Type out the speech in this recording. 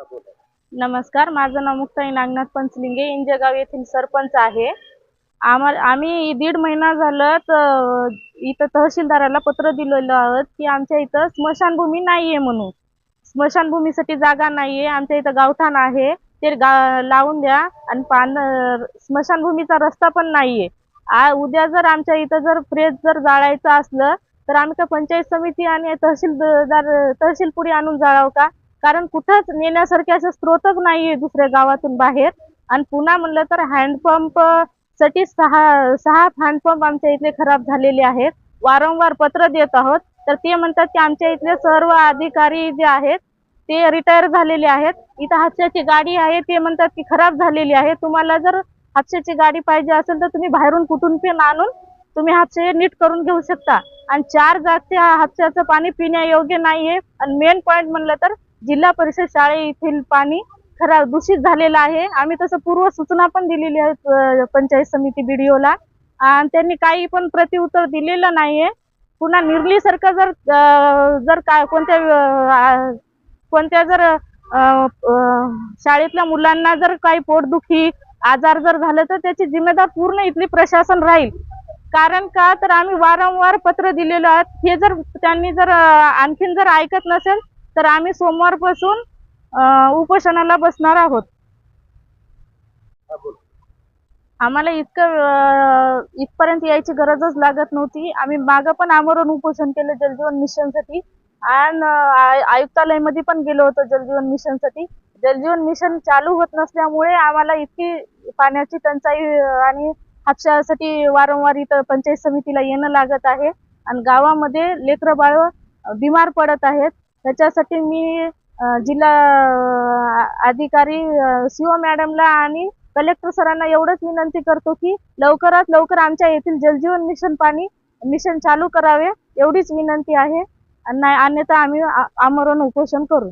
नमस्कार माझं नाव मुक्ताई नागनाथ पंचलिंगे इंजगाव येथील सरपंच आहे. आम्ही दीड महिना झालं तर इथं तहसीलदाराला पत्र दिलेलं आहोत की आमच्या इथं स्मशानभूमी नाही आहे म्हणून. स्मशानभूमीसाठी जागा नाही आहे आमच्या इथं गावठाण आहे ते गा लावून द्या आणि पान स्मशानभूमीचा रस्ता पण नाही आहे आ उद्या जर आमच्या इथं जर फ्रेश जर जाळायचं असलं तर आम्ही का पंचायत समिती आणि तहसीलदार पुढे आणून जाळाव का? कारण कुठंच नेण्यासारखे असे स्रोतच नाहीये दुसऱ्या गावातून बाहेर. आणि पुन्हा म्हणलं तर हँडपंपसाठी सहा सहा हँडपंप आमच्या इथले खराब झालेले आहेत. वारंवार पत्र देत आहोत. तर ते म्हणतात की आमच्या इथले सर्व अधिकारी जे आहेत ते रिटायर झालेले आहेत. इथं हापशाची गाडी आहे ते म्हणतात की खराब झालेली आहे. तुम्हाला जर हापशाची गाडी पाहिजे असेल तर तुम्ही बाहेरून कुठून पण आणून तुम्ही हापशे नीट करून घेऊ शकता. आणि चार जागचे हापशाचं पाणी पिण्यायोग्य नाहीये. आणि मेन पॉइंट म्हणलं तर जिल्हा परिषद शाळे येथील पाणी खराब दूषित झालेलं आहे. आम्ही तसं पूर्व सूचना पण दिलेली आहेत पंचायत समिती बीडीओला. आणि त्यांनी काही पण प्रतिउत्तर दिलेलं नाहीये. पुन्हा निर्लीसारखं जर जर काय कोणत्या कोणत्या जर शाळेतल्या मुलांना जर काही पोटदुखी आजार जर झालं तर त्याची जिम्मेदार पूर्ण इथली प्रशासन राहील. कारण का? तर आम्ही वारंवार पत्र दिलेलं आहे. हे जर त्यांनी जर आणखीन जर ऐकत नसेल तर आम्ही सोमवारपासून उपोषणाला बसणार आहोत. आम्हाला इतकं इथपर्यंत यायची गरजच लागत नव्हती. आम्ही मागं पण आमरण उपोषण केलं जलजीवन मिशनसाठी. आणि आयुक्तालयमध्ये पण गेलो होतो जलजीवन मिशनसाठी. जलजीवन मिशन चालू होत नसल्यामुळे आम्हाला इतकी पाण्याची टंचाई आणि हापशासाठी वारंवार इथं पंचायत समितीला येणं लागत आहे. आणि गावामध्ये लेकरं बाळ बिमार पडत आहेत. त्याच्यासाठी मी जिल्हा अधिकारी सीओ मॅडमला आणि कलेक्टर सरांना एवढंच विनंती करतो की लवकरात लवकर आमच्या येथील जलजीवन मिशन पाणी मिशन चालू करावे एवढीच विनंती आहे. नाही- अन्यथा आम्ही आमरण उपोषण करू.